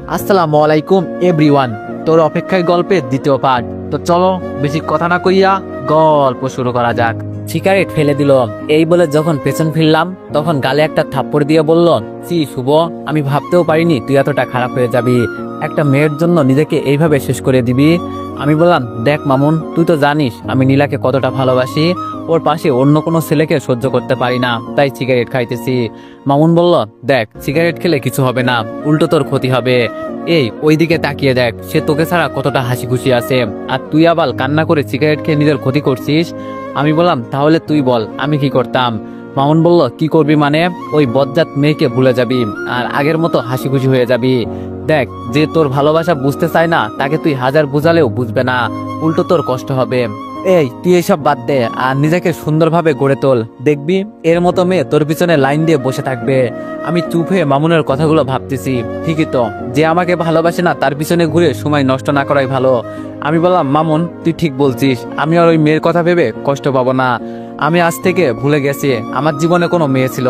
আসসালামু আলাইকুম এভরিওয়ান তোর অপেক্ষায় গল্পের দ্বিতীয় পার্ট তো চলো, বেশি কথা না কইয়া গল্প শুরু করা যাক। সিগারেট ফেলে দিল। এই বলে যখন পেছন ফিরলাম, তখন গালে একটা থাপ্পড় দিয়ে বলল সি শুভ, আমি ভাবতেও পারিনি তুই এতটা খারাপ হয়ে যাবি। একটা মেয়ের জন্য নিজেকে এইভাবে শেষ করে দিবি। আমি বললাম, দেখ মামুন, তুই তো জানিস, আমি নীলাকে কতটা ভালোবাসি। ওর পাশে অন্য কোনো ছেলেকে সহ্য করতে পারি না, তাই সিগারেট খাইতেছি। মামুন বলল, দেখ সিগারেট খেলে কিছু হবে না, উল্টো তোর ক্ষতি হবে। এই, ওইদিকে তাকিয়ে দেখ, সে তোকে ছাড়া কতটা হাসি খুশি আছে। আর তুই আবার কান্না করে সিগারেট খেয়ে নিজের ক্ষতি করছিস? আমি বললাম, তাহলে তুই বল, আমি কি করতাম? মামুন বলল, কি করবি মানে? ওই বজ্জাত মেয়েকে ভুলে যাবি আর আগের মতো হাসি খুশি হয়ে যাবি। দেখ, যে তোর ভালোবাসা বুঝতে চায় না, তাকে তুই হাজার বুঝালেও বুঝবে না। উল্টো তোর কষ্ট হবে। এই, তুই এসব বাদ দে আর নিজেকে সুন্দরভাবে গড়ে তোল। দেখবি, এর মতো মেয়ে তোর পিছনে লাইন দিয়ে বসে থাকবে। আমি চুপ হয়ে মামুনের কথাগুলো ভাবতেছি। ঠিকই তো, যে আমাকে ভালোবাসে না, তার পিছনে ঘুরে সময় নষ্ট না করাই ভালো। আমি বললাম, মামুন, তুই ঠিক বলছিস। আমি আর ওই মেয়ের কথা ভেবে কষ্ট পাবো না। আমি আজ থেকে ভুলে গেছি আমার জীবনে কোনো মেয়ে ছিল।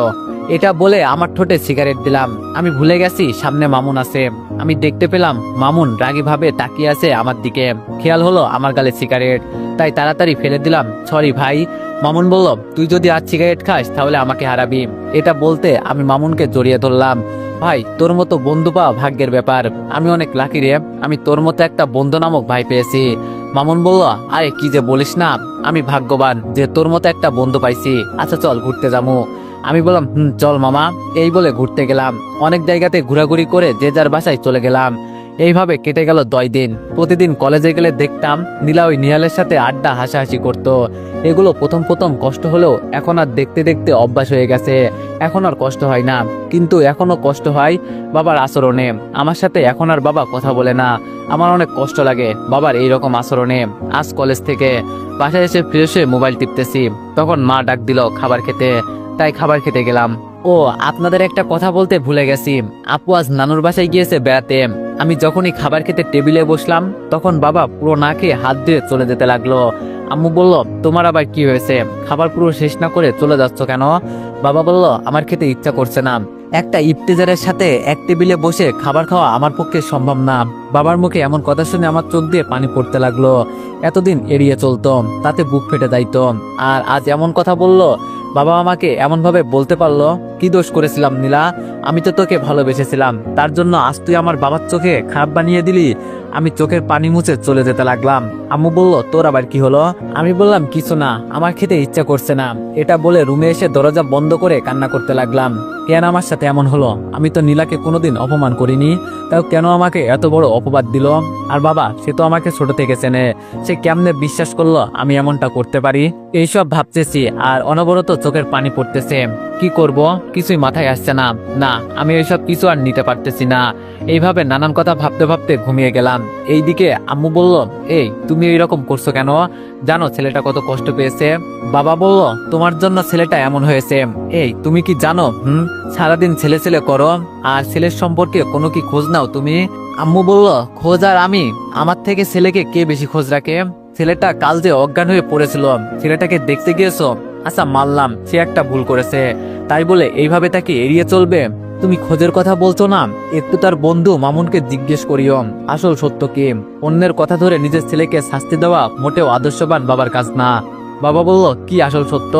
এটা বলে আমার ঠোঁটে সিগারেট দিলাম। আমি ভুলে গেছি, সামনে মামুন আছে। আমি দেখতে পেলাম, মামুন রাগী ভাবে তাকিয়ে আছে আমার দিকে। খেয়াল হলো আমার গালে সিগারেট। তাই তাড়াতাড়ি ফেলে দিলাম সরি ভাই। মামুন বলল, তুই যদি আজ সিগারেট খাস, তাহলে আমাকে হারাবি। এটা বলতে আমি মামুনকে জড়িয়ে ধরলাম, ভাই, তোর মতো বন্ধু পাওয়া ভাগ্যের ব্যাপার। আমি অনেক লাকি রে। আমি তোর মতো একটা বন্ধু নামক ভাই পেয়েছি। মামুন বলল, আরে কি যে বলিস না, আমি ভাগ্যবান যে তোর মতো একটা বন্ধু পাইছি। আচ্ছা চল, ঘুরতে যাব। আমি বললাম, হুম, চল মামা। এই বলে ঘুরতে গেলাম। অনেক জায়গাতে ঘোরাঘুরি করে যে যার বাসায় চলে গেলাম। এইভাবে কেটে গেল দশ দিন। প্রতিদিন কলেজে গেলে দেখতাম নীলা ওই নিহালের সাথে আড্ডা, হাসাহাসি করত। এগুলো প্রথম প্রথম কষ্ট হলেও এখন আর দেখতে দেখতে অভ্যাস হয়ে গেছে। এখন আর কষ্ট হয় না। কিন্তু এখনও কষ্ট হয় বাবার আচরণে। আমার সাথে এখন আর বাবা কথা বলে না। আমার অনেক কষ্ট লাগে বাবার এই রকম আচরণে। আজ কলেজ থেকে বাসায় এসে ফ্রেশ হয়ে মোবাইল টিপতেছি। তখন মা ডাক দিল খাবার খেতে। তাই খাবার খেতে গেলাম। ও, আপনাদের একটা কথা বলতে ভুলে গেছি। আপু আজ নানুর বাসায় গিয়েছে বেড়াতে। আমি যখনই খাবার খেতে টেবিলে বসলাম, তখন বাবা পুরো না খেয়ে হাত দিয়ে চলে যেতে লাগল। আম্মু বলল, তোমার আবার কি হয়েছে? খাবার পুরো শেষ না করে চলে যাচ্ছ কেন? বাবা বলল, আমার খেতে ইচ্ছা করছে না। একটা ইফতেজারের সাথে এক টেবিলে বসে খাবার খাওয়া আমার পক্ষে সম্ভব না। বাবার মুখে এমন কথা শুনে আমার চোখ দিয়ে পানি পড়তে লাগল। এতদিন এড়িয়ে চলতম, তাতে বুক ফেটে যাইতম আর আজ এমন কথা বলল বাবা আমাকে এমন ভাবে বলতে পারল, কি দোষ করেছিলাম নীলা? আমি তো তোকে ভালোবেসেছিলাম। তার জন্য আজ তুই আমার বাবার চোখে খারাপ বানিয়ে দিলি। আমি চোখের পানি মুছে চলে যেতে লাগলাম। আম্মু বলল, তোর আবার কি হলো? আমি বললাম, কিছু না, আমার খেতে ইচ্ছা করছে না। এটা বলে রুমে এসে দরজা বন্ধ করে কান্না করতে লাগলাম। কেন আমার সাথে এমন হলো। আমি তো নীলাকে কোনোদিন অপমান করিনি। তাও কেন আমাকে এত বড় অপবাদ দিল? আর বাবা, সে তো আমাকে ছোট থেকে চেনে। সে কেমনে বিশ্বাস করল? আমি এমনটা করতে পারি? এইসব ভাবতেছি, আর অনবরত চোখের পানি পড়তেছে। কি করব? কিছুই মাথায় আসছে না। না, আমি এইসব কিছু আর নিতে পারতেছি না। এইভাবে নানান কথা ভাবতে ভাবতে ঘুমিয়ে গেলাম। এইদিকে আম্মু বলল, এই, তুমি এইরকম করছ কেন? জানো ছেলেটা কত কষ্ট পেয়েছে? বাবা বলল, তোমার জন্য ছেলেটা এমন হয়েছে। এই, তুমি কি জানো? হুম, সারাদিন ছেলে ছেলে করো। আর ছেলের সম্পর্কে কোনো কি খোঁজ নাও তুমি? আম্মু বলল, খোঁজ আর আমি? আমার থেকে ছেলেকে কে বেশি খোঁজ রাখে? ছেলেটা কাল যে অজ্ঞান হয়ে পড়েছিল। ছেলেটাকে দেখতে গিয়েছো? আচ্ছা মানলাম, সে একটা ভুল করেছে। তাই বলে এইভাবে তাকে এড়িয়ে চলবে? তুমি খোঁজের কথা বলছো না? একটু তার বন্ধু মামুনকে জিজ্ঞেস করিও। আসল সত্য কি? অন্যের কথা ধরে নিজের ছেলেকে শাস্তি দেওয়া মোটেও আদর্শবান বাবার কাজ না। বাবা বলল, কি আসল সত্য?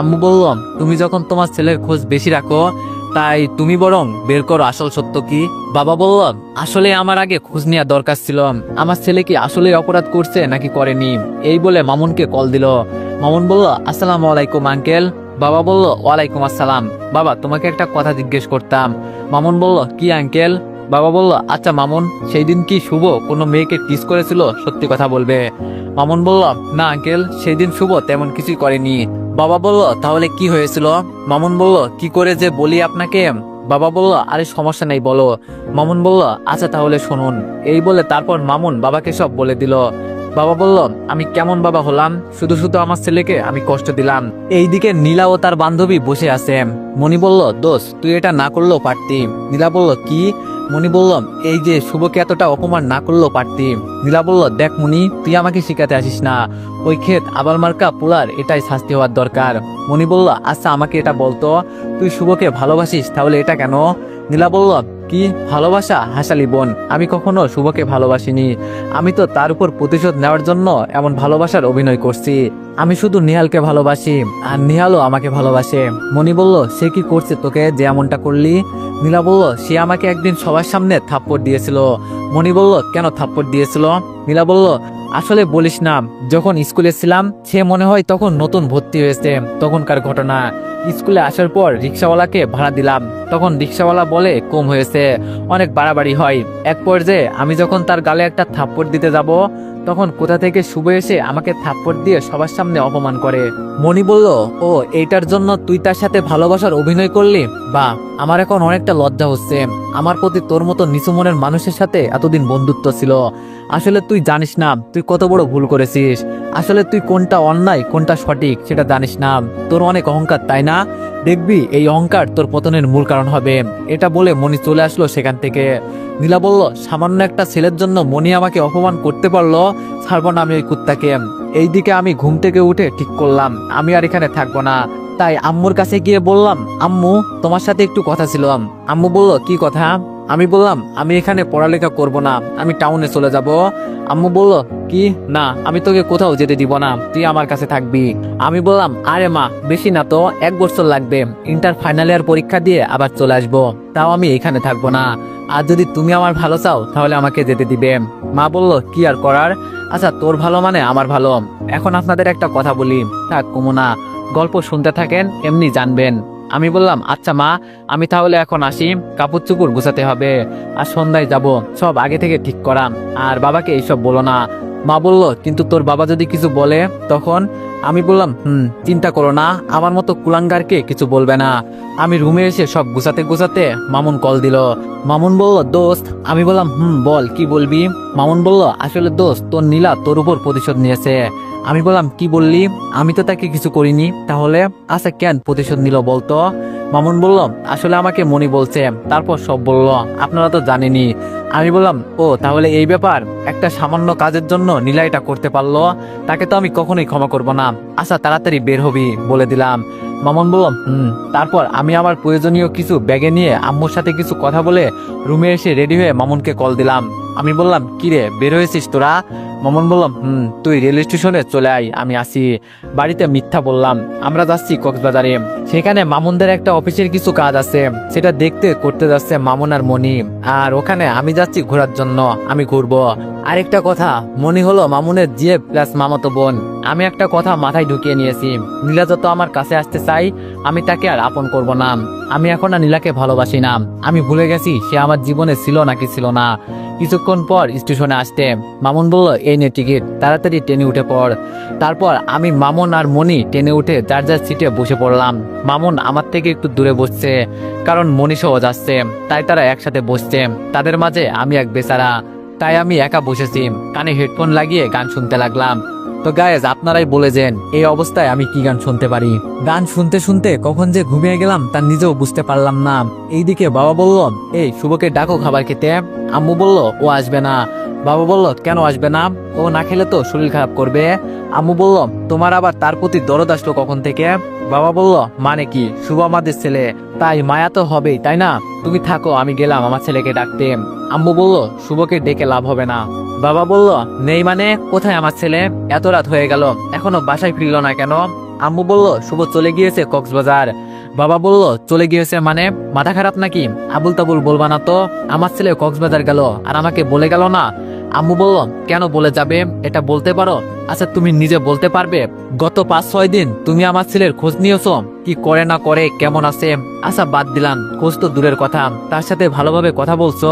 আম্মু বলল, তুমি যখন তোমার ছেলের খোঁজ বেশি রাখো, তাই তুমি বরং বের করো আসল সত্য কি? বাবা বলল, আসলে আমার আগে খোঁজ নেওয়া দরকার ছিল। আমার ছেলে কি আসলে অপরাধ করছে নাকি করেনি? এই বলে মামুনকে কল দিল। মামুন বলল, আসসালামু আলাইকুম, আঙ্কেল। বাবা বলল, ওয়ালাইকুম আসসালাম। বাবা, তোমাকে একটা কথা জিজ্ঞেস করতাম। মামুন বলল, কি আঙ্কেল? বাবা বলল আচ্ছা মামুন, সেই দিন কি শুভ? কোনো মেয়েকে টিস করেছিল? সত্যি কথা বলবে। মামুন বলল, না আঙ্কেল, সেই দিন শুভ, তেমন কিছুই করেনি। বাবা বলল, তাহলে কি হয়েছিল? মামুন বলল, কি করে যে বলি আপনাকে? বাবা বলল, আরে সমস্যা নেই, বলো। মামুন বলল আচ্ছা তাহলে শুনুন। এই বলে তারপর মামুন বাবাকে সব বলে দিল। বাবা বলল, আমি কেমন বাবা হলাম? শুধু শুধু আমার ছেলেকে আমি কষ্ট দিলাম। এইদিকে নীলা ও তার বান্ধবী বসে আছে। মনি বলল, দোষ, তুই এটা না করলেও পারতি। নীলা বলল, কি? মনি বলল, এই যে শুভকে এতটা অপমান না করলেও পারতি। নীলা বলল, দেখ মনি তুই আমাকে শিখাতে আসিস না। ওই ক্ষেত আবার মার্কা, পোলার, এটাই শাস্তি হওয়ার দরকার। মনি বলল আচ্ছা আমাকে এটা বলতো? তুই শুভকে ভালোবাসিস, তাহলে এটা কেন? নীলা বলল কি ভালোবাসা? হাসালি বোন, আমি কখনো শুভকে ভালোবাসিনি। আমি তো তার উপর প্রতিশোধ নেওয়ার জন্য এমন ভালোবাসার অভিনয় করছি। আমি শুধু নিহালকে ভালোবাসি, আর নিহালও আমাকে ভালোবাসে। মনি বলল, সে কি করছে তোকে যে এমনটা করলি? নীলা বলল, সে আমাকে একদিন সবার সামনে থাপ্পড় দিয়েছিল। মনি বলল, কেন থাপ্পড় দিয়েছিল? নীলা বলল আসলে বলিস না, যখন স্কুলে ছিলাম, সে মনে হয় তখন নতুন ভর্তি হয়েছে, তখনকার ঘটনা। স্কুলে আসার পর রিক্সাওয়ালাকে ভাড়া দিলাম, তখন রিক্সাওয়ালা বলে, কম হয়েছে, অনেক বাড়াবাড়ি হয়। এক পর্যায়ে আমি যখন তার গালে একটা থাপ্পড় দিতে যাব, তখন কোথা থেকে শুভ এসে আমাকে থাপ্পড় দিয়ে সবার সামনে অপমান করে। মনি বলল, ও, এইটার জন্য তুই তার সাথে ভালোবাসার অভিনয় করলি? বা আমার এখন অনেকটা লজ্জা হচ্ছে। আমার প্রতি তোর মতো নিচু মনের মানুষের সাথে এতদিন বন্ধুত্ব ছিল। আসলে তুই জানিস না, তুই কত বড় ভুল করেছিস। আসলে তুই কোনটা অন্যায়, কোনটা সঠিক সেটা জানিস না। তোর অনেক অহংকার, তাই না? দেখবি, এই অহংকার তোর পতনের মূল কারণ হবে। এটা বলে মনি চলে আসলো সেখান থেকে। নীলা বলল, সামান্য একটা ছেলের জন্য মনি আমাকে অপমান করতে পারল, ছাড়বো না আমি ওই কুত্তাকে। এইদিকে আমি ঘুম থেকে উঠে ঠিক করলাম, আমি আর এখানে থাকব না। তাই আম্মুর কাছে গিয়ে বললাম, আম্মু, তোমার সাথে একটু কথা ছিল আম্মু বলল, কি কথা? আমি বললাম, আমি এখানে পড়ালেখা করব না, আমি টাউনে চলে যাব। আম্মু বলল, কি? না, আমি তোকে কোথাও যেতে দিব না, তুই আমার কাছে থাকবি। আমি বললাম, আরে মা, বেশি না তো, এক বছর লাগবে, ইন্টার ফাইনাল ইয়ার পরীক্ষা দিয়ে আবার চলে আসব, তাও আমি এখানে থাকব না। আর যদি তুমি আমার ভালো চাও, তাহলে আমাকে যেতে দিবে। মা বলল, কি আর করার? আচ্ছা তোর ভালো মানে আমার ভালো। এখন আপনাদের একটা কথা বলি থাক কুমনা গল্প শুনতে থাকেন, এমনি জানবেন। আমি বললাম আচ্ছা মা, আমি তাহলে এখন আসি। কাপড় চুপুর গুছাতে হবে। আর সন্ধ্যায় যাব। সব আগে থেকে ঠিক করাম আর বাবাকে এইসব বলো না। মা বলল, কিন্তু তোর বাবা যদি কিছু বলে তখন আমি বললাম, হুম, চিন্তা করো না, আমার মতো কুলাঙ্গারকে কিছু বলবে না। আমি রুমে এসে সব গুছাতে গুছাতে মামুন কল দিল। মামুন বলল, দোস্ত। আমি বললাম, হুম, বল, কি বলবি? মামুন বলল, আসলে দোস্ত, তোর নীলা তোর উপর প্রতিশোধ নিয়েছে। আমি বললাম, কি বললি? আমি তো তাকে কিছু করিনি। তাহলে আচ্ছা কেন প্রতিশোধ নিল বলতো? মামুন বলল আসলে আমাকে মনি বলছে। তারপর সব বলল, আপনারা তো জানেনই। আমি বললাম, ও, তাহলে এই ব্যাপার? একটা সামান্য কাজের জন্য নীলা করতে পারল? তাকে তো আমি কখনোই ক্ষমা করব না। আচ্ছা তাড়াতাড়ি বের হবি, বলে দিলাম। মামুন বলল, হুম। তারপর আমি আমার প্রয়োজনীয় কিছু ব্যাগে নিয়ে আম্মুর সাথে কিছু কথা বলে রুমে এসে রেডি হয়ে মামুনকে কল দিলাম। আমি বললাম, কিরে, বের হয়েছিস তোরা? মামুন বললাম, হুম, তুই রেল স্টেশনে চলে আয়, আমি আসি। বাড়িতে মিথ্যা বললাম, আমরা যাচ্ছি কক্সবাজারে। সেখানে মামুনদের একটা অফিসের কিছু কাজ আছে, সেটা দেখতে করতে যাচ্ছে মামুন আর মনি আর ওখানে আমি যাচ্ছি ঘোরার জন্য, আমি ঘুরবো। আরেকটা কথা মনি হলো মামুনের জিয়ে প্লাস মামাতো বোন। আমি একটা কথা মাথায় ঢুকিয়ে নিয়েছি, নীলা যত আমার কাছে আসতে চাই আমি তাকে আর আপন করব না। আমি এখন আর নীলাকে ভালোবাসি না। আমি ভুলে গেছি, সে আমার জীবনে ছিল নাকি ছিল না। কিছুক্ষণ পর স্টেশনে আসতে মামুন বলল, এই নে টিকিট, তাড়াতাড়ি ট্রেনে উঠে পড়। তারপর আমি মামুন আর মনি ট্রেনে উঠে যার যার সিটে বসে পড়লাম। মামুন আমার থেকে একটু দূরে বসছে, কারণ মনি সহ যাচ্ছে তাই তারা একসাথে বসছে। তাদের মাঝে আমি এক বেচারা। তাই আমি একা বসেছি কানে হেডফোন লাগিয়ে গান শুনতে লাগলাম। তো গায়েজ আপনারাই বলে যান এই অবস্থায় আমি কি গান শুনতে পারি? গান শুনতে শুনতে কখন যে ঘুমিয়ে গেলাম তা নিজেও বুঝতে পারলাম না। এইদিকে বাবা বলল, এই, শুভকে ডাকো খাবার খেতে। আম্মু বলল, ও আসবে না। বাবা বলল, কেন আসবে না? ও না খেলে তো শরীর খারাপ করবে। আম্মু বলল, তোমার আবার তার প্রতি দরদ আসলো কখন থেকে? বাবা বলল মানে কি? শুভ আমাদের ছেলে। তাই মায়া তো হবেই, তাই না? তুমি থাকো, আমি গেলাম, আমার ছেলেকে ডাকতে। আম্মু বলল, শুভকে ডেকে লাভ হবে না। বাবা বলল, নেই মানে? কোথায় আমার ছেলে? এত রাত হয়ে গেল, এখনও বাসায় ফিরল না কেন? আম্মু বলল, শুভ চলে গিয়েছে কক্সবাজার। বাবা বলল, চলে গিয়েছে মানে? মাথা খারাপ নাকি? আবুল তাবুল বলবা না তো? আমার ছেলে কক্সবাজার গেল, আর আমাকে বলে গেল না। আম্মু বলল, কেন বলে যাবে? এটা বলতে পারো? আচ্ছা তুমি নিজে বলতে পারবে? গত পাঁচ ছয় দিন তুমি আমার ছেলের খোঁজ নিয়েছো। কি করে না করে, কেমন আছে? আশা বাদ দিলাম। খোঁজ তো দূরের কথা। তার সাথে ভালোভাবে কথা বলছো?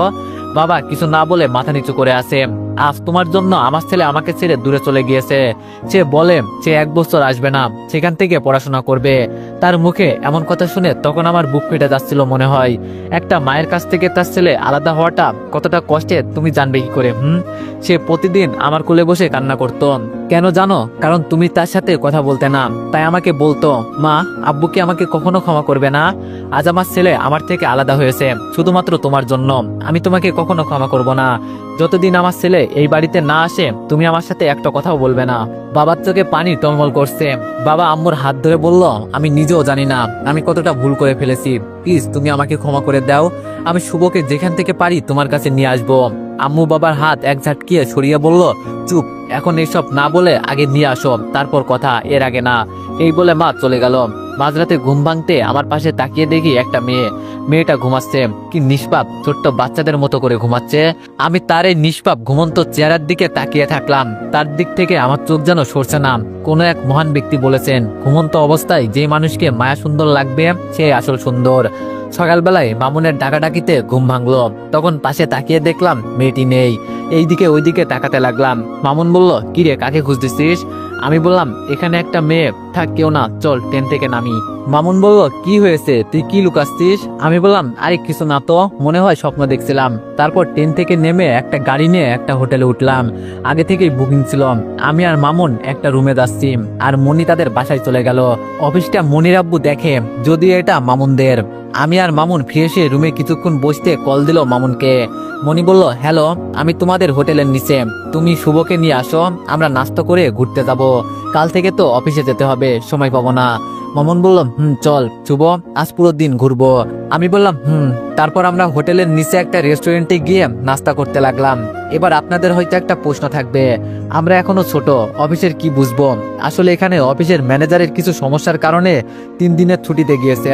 বাবা, কিছু না বলে মাথা নিচু করে আছে। আজ তোমার জন্য আমার ছেলে আমাকে ছেড়ে দূরে চলে গিয়েছে। সে বলে, সে এক বছর আসবে না, সেখান থেকে পড়াশোনা করবে। তার মুখে এমন কথা শুনে তখন আমার বুক ফেটে যাচ্ছিল মনে হয়। একটা মায়ের কাছ থেকে তার ছেলে আলাদা হওয়াটা কতটা কষ্টের তুমি জানবে কি করে, হুম? সে প্রতিদিন আমার কোলে বসে কান্না করতো। কেন জানো? কারণ তুমি তার সাথে কথা বলতে না, তাই আমাকে বলতো, মা, আব্বু কি আমাকে কখনো ক্ষমা করবে না? আজ আমার ছেলে আমার থেকে আলাদা হয়েছে, শুধুমাত্র তোমার জন্য। আমি তোমাকে কখনো ক্ষমা করব না। যতদিন আমার ছেলে এই বাড়িতে না আসে, তুমি আমার সাথে একটা কথাও বলবে না। বাবার চোখে পানি টলমল করছে। বাবা আম্মুর হাত ধরে বলল, আমি নিজেও জানি না। আমি কতটা ভুল করে ফেলেছি। প্লিজ, তুমি আমাকে ক্ষমা করে দাও। আমি শুভকে যেখান থেকে পারি তোমার কাছে নিয়ে আসব। আম্মু বাবার হাত এক ঝাটকিয়ে সরিয়ে বলল, চুপ। এখন এইসব না বলে আগে নিয়ে আসো, তারপর কথা, এর আগে না। এই বলে মা চলে গেল। মাঝরাতে ঘুম ভাঙতে আমার পাশে তাকিয়ে দেখি একটা মেয়ে। মেয়েটা ঘুমাচ্ছে। কি নিষ্পাপ, ছোট্ট বাচ্চাদের মতো করে ঘুমাচ্ছে। আমি তার এই নিষ্পাপ, ঘুমন্ত চেহারার দিকে তাকিয়ে থাকলাম। তার দিক থেকে আমার চোখ যেন সরছে না। কোনো এক মহান ব্যক্তি বলেছেন, ঘুমন্ত অবস্থায় যে মানুষকে মায়া সুন্দর লাগবে, সে আসল সুন্দর। সকালবেলায় মামুনের ডাকাডাকিতে ঘুম ভাঙলো। তখন পাশে তাকিয়ে দেখলাম মেয়েটি নেই। এইদিকে ওইদিকে তাকাতে লাগলাম। মামুন বলল, কিরে, কাকে খুঁজতেছিস? আমি বললাম, এখানে একটা মেয়ে, থাক কেউ না, চল ট্রেন থেকে নামি। মামুন বলল, কি হয়েছে? তুই কি লুকাচ্ছিস? আমি বললাম, আরে কিছু না তো, মনে হয় স্বপ্ন দেখছিলাম। তারপর ট্রেন থেকে নেমে একটা গাড়ি নিয়ে একটা হোটেলে উঠলাম। আগে থেকেই বুকিং ছিল। আমি আর মামুন একটা রুমে যাচ্ছি আর মনি তাদের বাসায় চলে গেল। অফিসটা মনির আব্বু দেখে, যদিও এটা মামুনদের। আমি আর মামুন ফিরে এসে রুমে কিছুক্ষণ বসতে কল দিল মামুনকে। মনি বলল, হ্যালো, আমি তোমাদের হোটেলের নিচে। তুমি শুভকে নিয়ে আসো, আমরা নাস্তা করে ঘুরতে যাব। কাল থেকে তো অফিসে যেতে হবে, সময় পাবো না। মামুন বলল, হুম, চল, শুভ, আজ পুরো দিন ঘুরবো। আমি বললাম, হুম। তারপর আমরা হোটেলের নিচে একটা রেস্টুরেন্টে গিয়ে নাস্তা করতে লাগলাম। এবার আপনাদের হয়তো একটা প্রশ্ন থাকবে, আমরা এখনও ছোট, অফিসের কি বুঝব? আসলে এখানে অফিসের ম্যানেজারের কিছু সমস্যার কারণে তিন দিনের ছুটিতে গিয়েছে।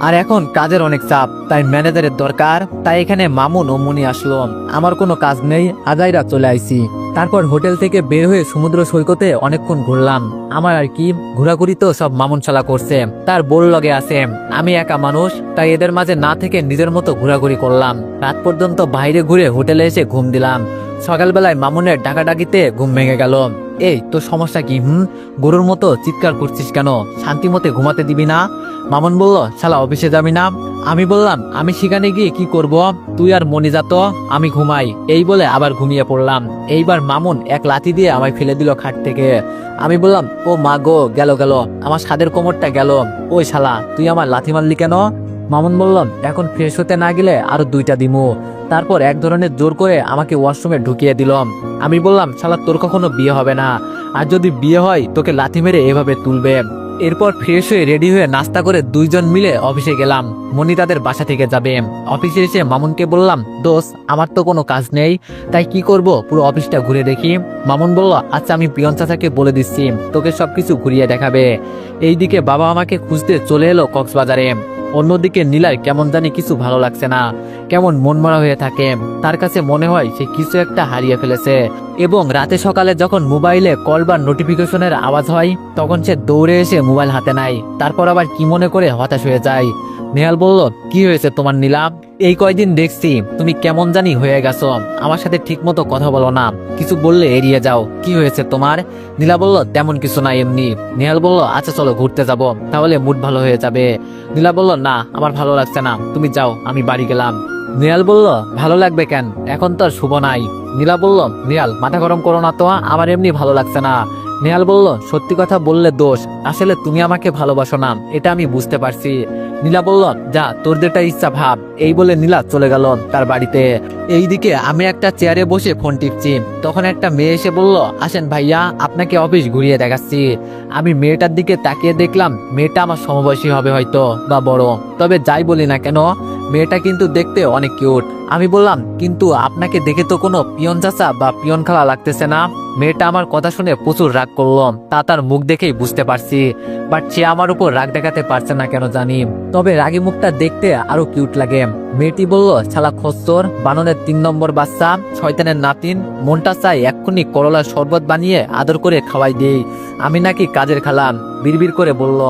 আর এখন কাজের অনেক চাপ, তাই ম্যানেজারের দরকার, তাই এখানে মামুন ও মুনি আসলো। আমার কোনো কাজ নেই, আজাইরা চলে আইছি। তারপর হোটেল থেকে বের হয়ে সমুদ্র সৈকতে অনেকক্ষণ ঘুরলাম। আমার আর কি, ঘোরাঘুরি তো সব মামুন শালা করছে, তার বোর লগে আছে। আমি একা মানুষ, তাই এদের মাঝে না থেকে নিজের মতো ঘোরাঘুরি করলাম। রাত পর্যন্ত বাইরে ঘুরে হোটেলে এসে ঘুম দিলাম। সকালবেলায় মামুনের ডাকাডাকিতে ঘুম ভেঙে গেল। এই, তোর সমস্যা কি, হুম? গরুর মতো চিৎকার করছিস কেন? শান্তি মতে ঘুমাতে দিবি না? মামুন বলল, শালা, অফিসে যাবি না? আমি বললাম, আমি সেখানে গিয়ে কি করব? তুই আর মনি যা তো, আমি ঘুমাই। এই বলে আবার ঘুমিয়ে পড়লাম। এইবার মামুন এক লাথি দিয়ে আমায় ফেলে দিল খাট থেকে। আমি বললাম, ও মা গো, গেল গেল। আমার সাদের কোমরটা গেল। ওই শালা, তুই আমার লাথি মারলি কেন? মামুন বললাম, এখন ফ্রেশ হতে না গেলে আরও দুইটা দিমু। তারপর এক ধরনের জোর করে আমাকে ওয়াশরুমে ঢুকিয়ে দিলাম। আমি বললাম, শালা, তোর কখনো বিয়ে হবে না। আর যদি বিয়ে হয়, তোকে লাথি মেরে এভাবে তুলবে। এরপর ফ্রেশ হয়ে রেডি হয়ে নাস্তা করে দুইজন মিলে অফিসে গেলাম। মনি তাদের বাসা থেকে যাবে। অফিসে এসে মামুনকে বললাম দোষ আমার তো কোনো কাজ নেই। তাই কি করব? পুরো অফিসটা ঘুরে দেখি। মামুন বলল আচ্ছা আমি প্রিয়ন চাচাকে বলে দিচ্ছি। তোকে সবকিছু ঘুরিয়ে দেখাবে। এইদিকে বাবা আমাকে খুঁজতে চলে এলো কক্সবাজারে। অন্যদিকে নীলার কেমন জানি কিছু ভালো লাগছে না। কেমন মনমরা হয়ে থাকে। তার কাছে মনে হয় সে কিছু একটা হারিয়ে ফেলেছে। এবং রাতে সকালে যখন মোবাইলে কল বা নোটিফিকেশনের আওয়াজ হয়, তখন সে দৌড়ে এসে মোবাইল হাতে নেয়। তারপর আবার কি মনে করে হতাশ হয়ে যায়। নেহাল বলল, কি হয়েছে তোমার নীলাম এই কয়দিন দেখছি, তুমি কেমন জানি হয়ে গেছো। আমার সাথে ঠিক মতো কথা বলো না। কিছু বললে এড়িয়ে যাও। কি হয়েছে তোমার? নীলা বলল, তেমন কিছু না এমনি। নেহাল বলল আচ্ছা চলো ঘুরতে যাব, তাহলে মুড ভালো হয়ে যাবে। নীলা বলল, না, আমার ভালো লাগছে না। তুমি যাও, আমি বাড়ি গেলাম। নিয়াল বলল, ভালো লাগবে কেন? এখন তো আর শুভ নাই। নীলা বলল নিয়াল মাথা গরম করো না তো, আমার এমনি ভালো লাগছে না। নেহাল বলল, সত্যি কথা বললে দোষ, আসলে তুমি আমাকে ভালোবাসো না, এটা আমি বুঝতে পারছি। নীলা বলল, যা তোর যেটা ইচ্ছা ভাব। এই বলে নীলা চলে গেল তার বাড়িতে। এইদিকে আমি একটা চেয়ারে বসে ফোন টিপছি। তখন একটা মেয়ে এসে বলল, আসেন ভাইয়া, আপনাকে অফিস ঘুরিয়ে দেখাচ্ছি। আমি মেয়েটার দিকে তাকিয়ে দেখলাম, মেয়েটা আমার সমবয়সী হবে হয়তো বা বড়। তবে যাই বলি না কেন, মেয়েটা কিন্তু দেখতে অনেক কিউট। আমি বললাম, কিন্তু আপনাকে দেখে তো কোনো পিয়ন চাচা বা পিয়ন খালা লাগতেছে না? মেয়েটা আমার কথা শুনে প্রচুর রাগ করল তা তার মুখ দেখেই বুঝতে পারছি বাট সে আমার উপর রাগ দেখাতে পারছে না কেন জানি। তবে রাগি মুখটা দেখতে আরও কিউট লাগে। মেয়েটি বলল ছালা খসর বাননের তিন নম্বর বাচ্চা, শয়তানের নাতিন, মনটা চাই এক্ষুনি করলার শরবত বানিয়ে আদর করে খাওয়াই দেই। আমি নাকি কাজের খালাম, বিড়বিড় করে বলল।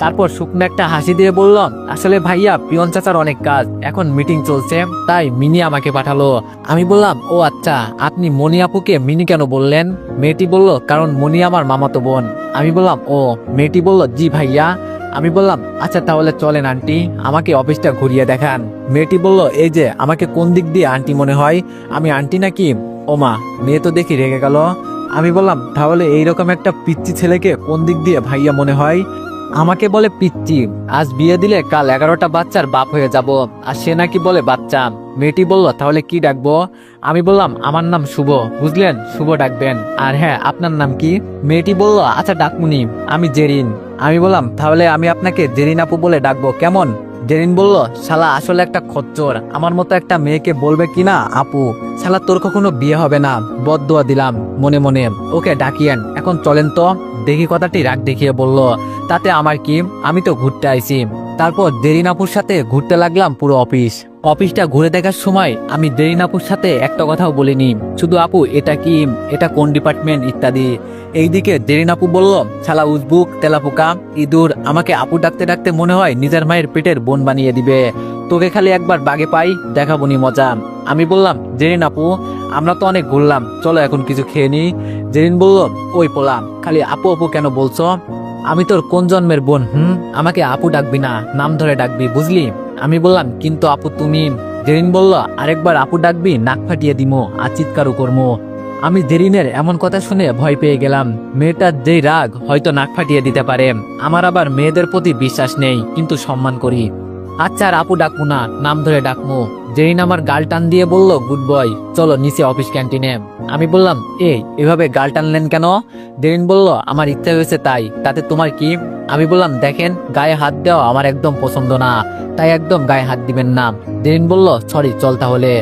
তারপর শুকনো একটা হাসি দিয়ে বলল, আসলে ভাইয়া, পিয়ন চাচার অনেক কাজ, এখন মিটিং চলছে, তাই মিনি আমাকে পাঠালো। আমি বললাম, ও আচ্ছা আপনি মনি আপুকে মিনি কেন বললেন? মেয়েটি বলল, কারণ মনি আমার মামাতো বোন। আমি বললাম, ও। মেয়েটি বলল, জি ভাইয়া। আমি বললাম আচ্ছা তাহলে চলেন আন্টি, আমাকে অফিসটা ঘুরিয়ে দেখান। মেয়েটি বলল, এই যে, আমাকে কোন দিক দিয়ে আন্টি মনে হয়? আমি আন্টি নাকি? ও মা। মেয়ে তো দেখি রেগে গেল। আমি বললাম, তাহলে এইরকম একটা পিচ্ছি ছেলেকে কোন দিক দিয়ে ভাইয়া মনে হয়? আমাকে বলে পিচ্চি, আজ বিয়ে দিলে কাল এগারোটা বাচ্চার বাপ হয়ে যাব, আর সে নাকি বলে বাচ্চা। মেয়েটি বলল, তাহলে কি ডাকবো? আমি বললাম, আমার নাম শুভ। বুঝলেন? শুভ ডাকবেন। আর হ্যাঁ আপনার নাম কি? মেয়েটি বলল আচ্ছা ডাকমুনি, আমি জেরিন। আমি বললাম, তাহলে আমি আপনাকে জেরিন আপু বলে ডাকবো, কেমন? জেরিন বলল, শালা, আসলে একটা খচ্চর। আমার মতো একটা মেয়েকে বলবে কিনা আপু? শালা, তোর কখনো বিয়ে হবে না। বদদোয়া দিলাম মনে মনে। ওকে, ডাকিয়েন। এখন চলেন তো। দেখি কথাটি রাগ দেখিয়ে বলল, তাতে আমার কি? আমি তো ঘুরতে আইছি। তারপর দেরিন আপুর সাথে ঘুরতে লাগলাম পুরো অফিস। অফিসটা ঘুরে দেখার সময় আমি দেরিনাপুর সাথে একটা কথাও বলিনি। শুধু আপু, এটা কি? এটা কোন ডিপার্টমেন্ট? ইত্যাদি। এইদিকে দেরিনাপু বলল, শালা উজবুক, তেলাপোকা, ইঁদুর, আমাকে আপু ডাকতে ডাকতে মনে হয় নিজের মায়ের পেটের বোন বানিয়ে দিবে। তোকে খালি একবার বাগে পাই দেখাবনি মজা। আমি বললাম, জেরিন আপু, আমরা তো অনেক ঘুরলাম। চলো এখন কিছু খেয়ে নি জেরিন বলল, ওই পোলাম খালি আপু আপু কেন বলছো? আমি তোর কোন জন্মের বোন, হুম? আমাকে আপু ডাকবি না, নাম ধরে ডাকবি, বুঝলি? আমি বললাম, কিন্তু আপু তুমি। জেরিন বলল, আরেকবার আপু ডাকবি, নাক ফাটিয়ে দিমো আর চিৎকারও করব আমি জেরিনের এমন কথা শুনে ভয় পেয়ে গেলাম। মেয়েটার যেই রাগ, হয়তো নাক ফাটিয়ে দিতে পারে। আমার আবার মেয়েদের প্রতি বিশ্বাস নেই, কিন্তু সম্মান করি। আচ্ছা আর আপু ডাকবো না, নাম ধরে ডাকমু জেরিন আমার গাল টান দিয়ে বলল, গুড বয়, চলো নিচে অফিস ক্যান্টিনে। আমি বললাম, এই, এভাবে গাল টানলেন কেন? জেরিন বলল, আমার ইচ্ছা হয়েছে তাই, তাতে তোমার কি? আমি বললাম, দেখেন, গায়ে হাত দেওয়া আমার একদম পছন্দ না, তাই একদম গায়ে হাত দিবেন না। জেরিন বলল, সরি, চল তাহলে।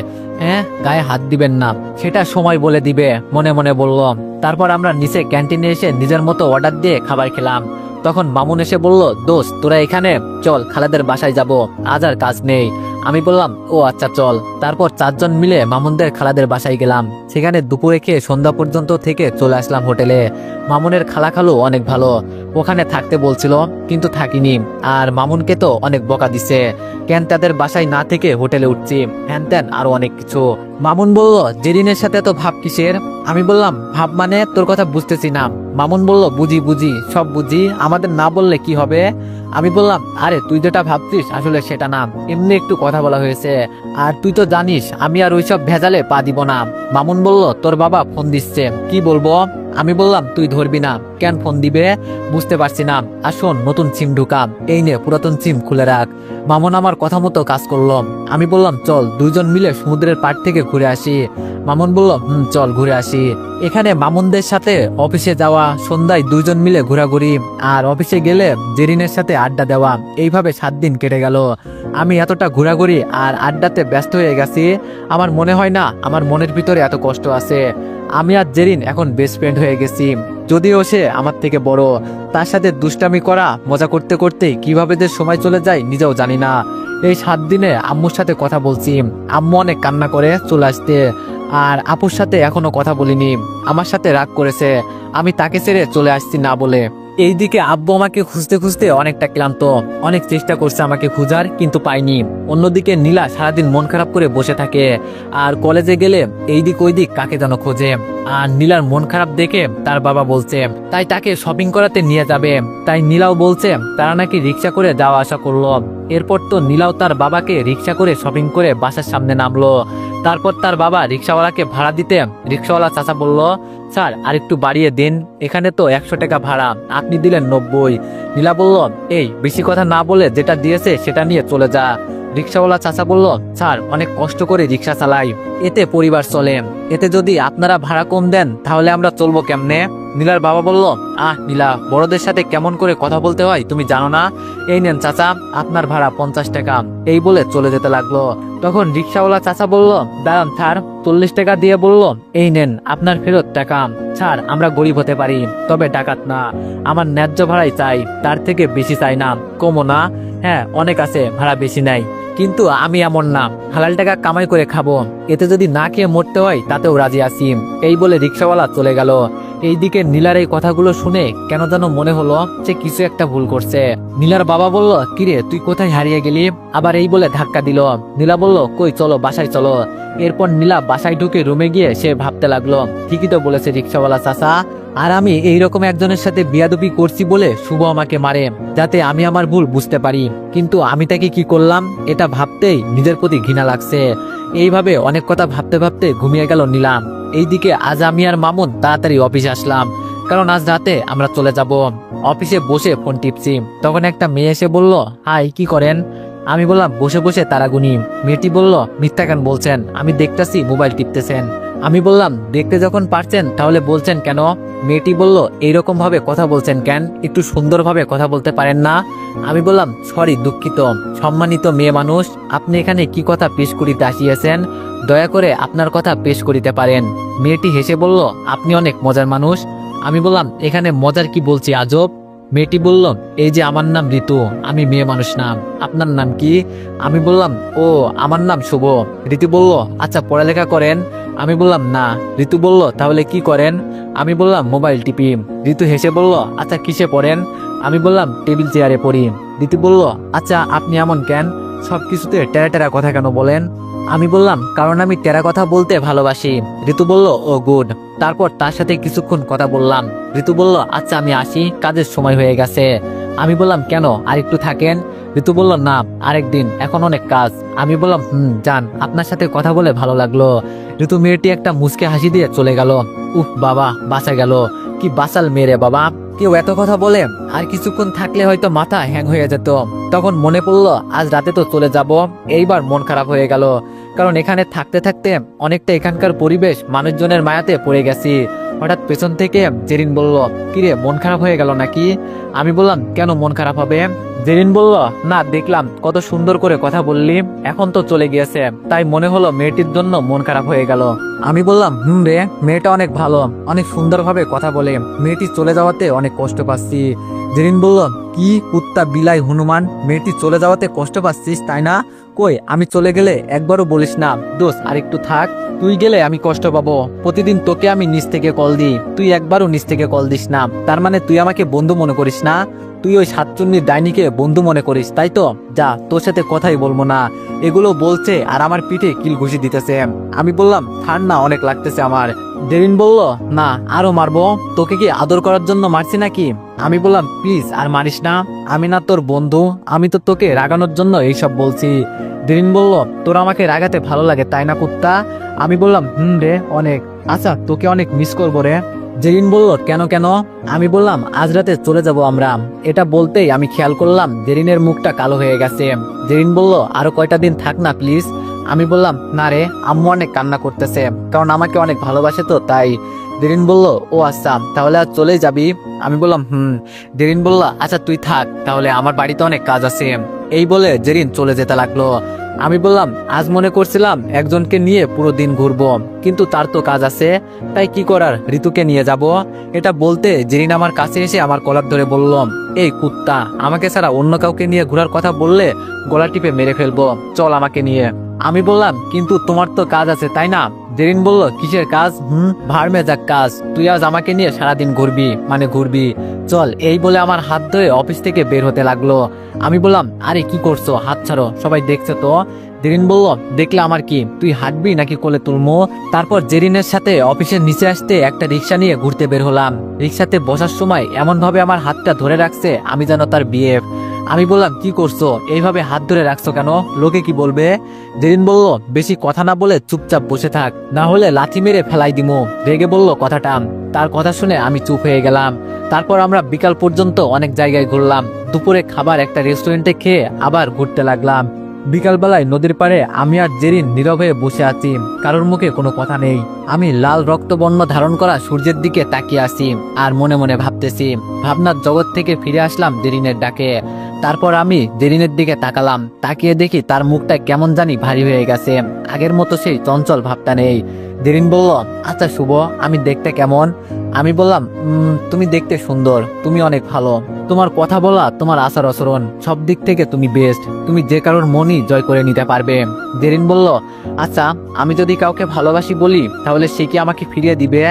হ্যাঁ গায়ে হাত দিবেন না, সেটা সময় বলে দিবে, মনে মনে বললাম তারপর আমরা নিচে ক্যান্টিনে এসে নিজের মতো অর্ডার দিয়ে খাবার খেলাম। তখন মামুন এসে বলল, দোস্ত, তোরা এখানে? চল, খালাদের বাসায় যাব, আজ আর কাজ নেই। আমি বললাম, ও আচ্ছা চল। তারপর চারজন মিলে মামুনদের খালাদের বাসায় গেলাম। সেখানে দুপুরে খেয়ে সন্ধ্যা পর্যন্ত থেকে চলে আসলাম হোটেলে। মামুনের খালা খালু অনেক ভালো। ওখানে থাকতে বলছিল, কিন্তু থাকিনি। আর মামুনকে তো অনেক বকা দিছে। কেন তাদের বাসায় না থেকে হোটেলে উঠছি? হ্যান ত্যান আরও অনেক কিছু। মামুন বলল, জেরিনের সাথে তো ভাব কিসের? আমি বললাম, ভাব মানে তোর কথা বুঝতেছি না। মামুন বলল, বুঝি বুঝি, সব বুঝি। আমাদের না বললে কি হবে? আমি বললাম, আরে, তুই যেটা ভাবছিস, আসলে সেটা না। এমনি একটু কথা বলা হয়েছে। আর তুই তো জানিস, আমি আর ওইসব ভেজালে পা দিব না। মামুন বলল, তোর বাবা ফোন দিচ্ছে, কি বলব? আমি বললাম, তুই ধরবি না। কেন ফোন দিবে? বুঝতে পারছি না। আর শোন, নতুন সিম ঢুকা। এই নে, পুরাতন সিম খুলে রাখ। মামুন আমার কথা মতো কাজ করল। আমি বললাম, চল, দুইজন মিলে সমুদ্রের পাড় থেকে ঘুরে আসি। মামুন বলল, হুম, চল ঘুরে আসি। এখানে মামুনদের সাথে অফিসে যাওয়া, সন্ধ্যায় দুইজন মিলে ঘোরাঘুরি, আর অফিসে গেলে জেরিনের সাথে আড্ডা দেওয়া। এইভাবে সাত দিন কেটে গেল। আমি এতটা ঘোরাঘুরি আর আড্ডাতে ব্যস্ত হয়ে গেছি, আমার মনে হয় না, আমার মনের ভিতরে এত কষ্ট আছে। আমি আর জেরিন এখন বেস্ট ফ্রেন্ড হয়ে গেছি। যদিও সে আমার থেকে বড়, তার সাথে দুষ্টামি করা, মজা করতে করতে কীভাবে যে সময় চলে যায় নিজেও জানি না। এই সাত দিনে আম্মুর সাথে কথা বলছি। আম্মু অনেক কান্না করে চলে আসতে, আর আপুর সাথে এখনও কথা বলিনি। আমার সাথে রাগ করেছে। আমি তাকে ছেড়ে চলে আসছি না বলে। এইদিকে আব্বু আমাকে খুঁজতে খুঁজতে অনেকটা ক্লান্ত। অনেক চেষ্টা করছে আমাকে খুঁজার, কিন্তু পাইনি অন্যদিকে নীলা সারাদিন মন খারাপ করে বসে থাকে। আর কলেজে গেলে এই দিক ওই দিক কাকে যেন খোঁজে। আর নীলার মন খারাপ দেখে তার বাবা বলছে, তাই তাকে শপিং করাতে নিয়ে যাবে। তাই নীলাও বলছে, তারা নাকি রিক্সা করে যাওয়া আসা করল। এরপর তো নীলাও তার বাবাকে রিক্সা করে শপিং করে বাসার সামনে নামলো। তারপর তার বাবা রিক্সাওয়ালাকে ভাড়া দিতে রিক্সাওয়ালা চাচা বলল, স্যার আর একটু বাড়িয়ে দিন। এখানে তো একশো টাকা ভাড়া। আপনি দিলেন নব্বই। নীলা বলল, এই, বেশি কথা না বলে যেটা দিয়েছে সেটা নিয়ে চলে যা। রিক্সাওয়ালা চাচা বলল, স্যার, অনেক কষ্ট করে রিক্সা চালাই। এতে পরিবার চলে। এতে যদি আপনারা ভাড়া কম দেন, তাহলে আমরা চলবো কেমনে? নীলার বাবা বলল, আহ, নীলা, বড়দের সাথে কেমন করে কথা বলতে হয় তুমি জানো না? এই নেন চাচা, আপনার ভাড়া পঞ্চাশ টাকা। এই বলে চলে যেতে লাগল। তখন রিক্সাওয়ালা চাচা বলল, দাঁড়ান স্যার, চল্লিশ টাকা দিয়ে বলল, এই নেন, আপনার ফেরত টাকা। স্যার, আমরা গরিব হতে পারি, তবে ডাকাত না। আমার ন্যায্য ভাড়াই চাই, তার থেকে বেশি চাই না। কমো না। হ্যাঁ অনেক আছে, ভাড়া বেশি নাই কিন্তু আমি এমন না। হালাল টাকা কামাই করে খাব। এতে যদি না খেয়ে মরতে হয়, তাতেও রাজি আছি। এই বলে রিক্সাওয়ালা চলে গেল। এইদিকে নীলার এই কথাগুলো শুনে কেন যেন মনে হলো সে কিছু একটা ভুল করছে। নীলার বাবা বলল, কিরে, তুই কোথায় হারিয়ে গেলি? আবার এই বলে ধাক্কা দিল। নীলা বলল, কই, চলো, বাসায় চলো। এরপর নীলা বাসায় ঢুকে রুমে গিয়ে সে ভাবতে লাগল, ঠিকই তো বলেছে রিক্সাওয়ালা চাচা আর আমি এইরকম একজনের সাথে বিয়াদবি করছি বলে শুভ আমাকে মারে, যাতে আমি আমার ভুল বুঝতে পারি। কিন্তু আমি তাকে কি করলাম, এটা ভাবতেই নিজের প্রতি ঘৃণা লাগছে। এইভাবে অনেক কথা ভাবতে ভাবতে ঘুমিয়ে গেল নিলাম। এইদিকে আজ আমি আর মামুন তাড়াতাড়ি অফিসে আসলাম, কারণ আজ রাতে আমরা চলে যাব। অফিসে বসে ফোন টিপছি। তখন একটা মেয়ে এসে বলল, হাই, কি করেন? আমি বললাম, বসে বসে তারা গুনি মেয়েটি বলল, মিথ্যা কেন বলছেন? আমি দেখতাছি মোবাইল টিপতেছেন। আমি বললাম, দেখতে যখন পারছেন, তাহলে বলছেন কেন? মেয়েটি বলল এইরকম ভাবে কথা বলছেন কেন? একটু সুন্দরভাবে কথা বলতে পারেন না? আমি বললাম, সরি, দুঃখিত, সম্মানিত মেয়ে মানুষ, আপনি এখানে কি কথা পেশ করিতে আসিয়াছেন? দয়া করে আপনার কথা পেশ করিতে পারেন। মেয়েটি হেসে বলল, আপনি অনেক মজার মানুষ। আমি বললাম, এখানে মজার কি বলছি আজব? মেয়েটি বলল, এই যে আমার নাম ঋতু, আমি মেয়ে মানুষ নাম আপনার নাম কি? আমি বললাম, ও, আমার নাম শুভ। ঋতু বলল আচ্ছা পড়ালেখা করেন? আমি বললাম, না। ঋতু বলল, তাহলে কি করেন? আমি বললাম, মোবাইল টিপি। ঋতু হেসে বলল আচ্ছা কিসে পড়েন? আমি বললাম, টেবিল চেয়ারে পড়ি। ঋতু বলল আচ্ছা আপনি এমন কেন? সব কিছুতে টেরা টেরা কথা কেন বলেন? আমি বললাম, কারণ আমি টেরা কথা বলতে ভালোবাসি। ঋতু বলল, ও, গুড। তারপর তার সাথে কিছুক্ষণ কথা বললাম। ঋতু বলল আচ্ছা আমি আসি, কাজের সময় হয়ে গেছে। আমি বললাম, কেন, আর একটু থাকেন? ঋতু বলল, না আরেকদিন এখন অনেক কাজ। আমি বললাম, হুম, যান, আপনার সাথে কথা বলে ভালো লাগল। ঋতু মেয়েটি একটা মুচকে হাসি দিয়ে চলে গেল। উফ, বাবা, বাঁচা গেল। কি বাঁচাল মেরে বাবা। কেউ এত কথা বলে, আর কিছুক্ষণ থাকলে হয়তো মাথা হ্যাং হয়ে যেত। তখন মনে পড়ল, আজ রাতে তো চলে যাব। এইবার মন খারাপ হয়ে গেল। কারণ এখানে থাকতে থাকতে অনেকটা এখানকার পরিবেশ, মানুষজনের মায়াতে পড়ে গেছি। হঠাৎ পেছন থেকে জেরিন বলল, কিরে, মন খারাপ হয়ে গেল নাকি? আমি বললাম, কেন মন খারাপ হবে? জেরিন বলল, না, দেখলাম, কত সুন্দর করে কথা বললি, এখন তো চলে গিয়েছে, তাই মনে হলো মেয়েটির জন্য মন খারাপ হয়ে গেল। আমি বললাম, হুম রে, মেয়েটা অনেক ভালো, অনেক সুন্দরভাবে কথা বলে, মেয়েটি চলে যাওয়াতে অনেক কষ্ট পাচ্ছি। জেরিন বলল, কি কুত্তা বিলাই হনুমান, মেয়েটি চলে যাওয়াতে কষ্ট পাচ্ছিস, তাই না? কই, আমি চলে গেলে একবারও বলিস না। দোষ আর একটু থাক। তুই গেলে আমি কষ্ট পাবো। প্রতিদিন তোকে আমি নিচ থেকে কল দিই। তুই একবারও নিচ থেকে কল দিস না। তার মানে তুই আমাকে বন্ধু মনে করিস না? তুই ওই সাতচুন্নির ডাইনিকে বন্ধু মনে করিস, তাই তো? যা, তোর সাথে কথাই বলব না। এগুলো বলছে আর আমার পিঠে কিল ঘুষি দিতেছে। আমি বললাম ঠান্ডা অনেক লাগতেছে আমার। দেরিন বলল, না, আরও মারবো? তোকে কি আদর করার জন্য মারছি নাকি? আমি বললাম, প্লিজ, আর মারিস না। আমি না তোর বন্ধু, আমি তো তোকে রাগানোর জন্য এইসব বলছি। দেরিন বলল, তোর আমাকে রাগাতে ভালো লাগে, তাই না কুত্তা? আমি বললাম, হুম রে, অনেক। আচ্ছা তোকে অনেক মিস করব রে। জেরিন বলল, কেন কেন? আমি বললাম, আজ রাতে চলে যাব আমরা। এটা বলতেই আমি খেয়াল করলাম জেরিনের মুখটা কালো হয়ে গেছে। জেরিন বলল, আরও কয়টা দিন থাক না, প্লিজ? আমি বললাম, না রে, আম্মু অনেক কান্না করতেছে, কারণ আমাকে অনেক ভালোবাসে তো, তাই। দেরিন বলল, ও আচ্ছা তাহলে আর চলে যাবি? আমি বললাম, হুম। দেরিন বলল আচ্ছা তুই থাক, তাহলে আমার বাড়িতে অনেক কাজ আছে। এই বলে জেরিন চলে যেতে লাগল। আমি বললাম, আজ মনে করছিলাম একজনকে নিয়ে পুরো দিন ঘুরবো, কিন্তু তার তো কাজ আছে, তাই কি করার? ঋতুকে নিয়ে যাব? এটা বলতে জেরিন আমার কাছে এসে আমার কলার ধরে বললাম এই কুত্তা, আমাকে ছাড়া অন্য কাউকে নিয়ে ঘোরার কথা বললে গলা টিপে মেরে ফেলব, চল আমাকে নিয়ে। আমি বললাম, কিন্তু তোমার তো কাজ আছে, তাই না? জেরিন বলল, কিসের কাজ? হুম ভাড়মে যাক কাজ। তুই আজ আমাকে নিয়ে সারাদিন ঘুরবি মানে ঘুরবি। চল, এই বলে আমার হাত ধরে অফিস থেকে বের হতে লাগল। আমি বললাম, আরে, কি করছ? হাত ছাড়ো, সবাই দেখছে তো? জেরিন বলল, দেখলে আমার কি? তুই হাঁটবি নাকি কোলে তুলমো? তারপর জেরিনের সাথে অফিসের নিচে আসতে একটা রিক্সা নিয়ে ঘুরতে বের হলাম। রিক্সাতে বসার সময় এমন ভাবে আমার হাতটা ধরে রাখছে, আমি যেন তার বিয়ে আমি বললাম, কি করছ? এইভাবে হাত ধরে রাখছো কেন? লোকে কি বলবে? জেরিন বলল, বেশি কথা না বলে চুপচাপ বসে থাক, না হলে লাথি মেরে ফেলাই দিমো। রেগে বলল কথাটা। তার কথা শুনে আমি চুপ হয়ে গেলাম। তারপর আমরা বিকাল পর্যন্ত অনেক জায়গায় ঘুরলাম। দুপুরে খাবার একটা রেস্টুরেন্টে খেয়ে আবার ঘুরতে লাগলাম। বিকালবেলায় নদীর পাড়ে আমি আর জেরিন নীরব হয়ে বসে আছি। কারোর মুখে কোনো কথা নেই। আমি লাল রক্তবর্ণ ধারণ করা সূর্যের দিকে তাকিয়ে আছি আর মনে মনে ভাবতেছি, ভাবনার জগৎ থেকে ফিরে আসলাম জেরিনের ডাকে। তারপর আমি জেরিনের দিকে তাকালাম, তাকিয়ে দেখি তার মুখটা কেমন জানি ভারী হয়ে গেছে। আগের মতো সেই চঞ্চল ভাবটা নেই। জেরিন বলল আচ্ছা শুভ, আমি দেখতে কেমন? আমি বললাম "উম, তুমি দেখতে সুন্দর তুমি অনেক ভালো। তোমার কথা বলা, তোমার আচার আচরণ সব দিক থেকে তুমি বেস্ট তুমি যে কারোর মনই জয় করে নিতে পারবে। জেরিন বলল আচ্ছা আমি যদি কাউকে ভালোবাসি বলি, তাহলে সে কি আমাকে ফিরিয়ে দিবে?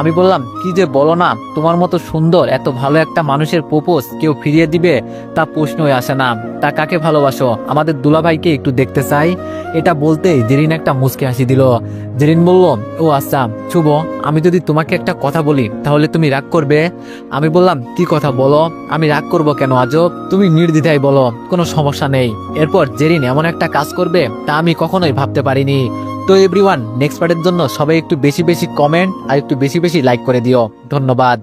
আমি বললাম, কি যে বলো না, তোমার মতো সুন্দর, এত ভালো একটা মানুষের প্রপোজ কেউ ফিরিয়ে দিবে, তা প্রশ্নই আসে না। তা কাকে ভালোবাসো? আমাদের দুলাভাইকে একটু দেখতে চাই। এটা বলতেই জেরিন একটা মুচকে হাসি দিল। জেরিন বলল, ও আচ্ছা শুভ, আমি যদি তোমাকে একটা কথা বলি, তাহলে তুমি রাগ করবে? আমি বললাম, কি কথা বলো? আমি রাগ করব কেন, আজব? তুমি নির্দ্বিধায় বলো, কোনো সমস্যা নেই। এরপর জেরিন এমন একটা কাজ করবে তা আমি কখনোই ভাবতে পারিনি। তো এভরিওয়ান নেক্সট পার্টের জন্য সবাই একটু বেশি বেশি কমেন্ট আর একটু বেশি বেশি লাইক করে দিও। ধন্যবাদ।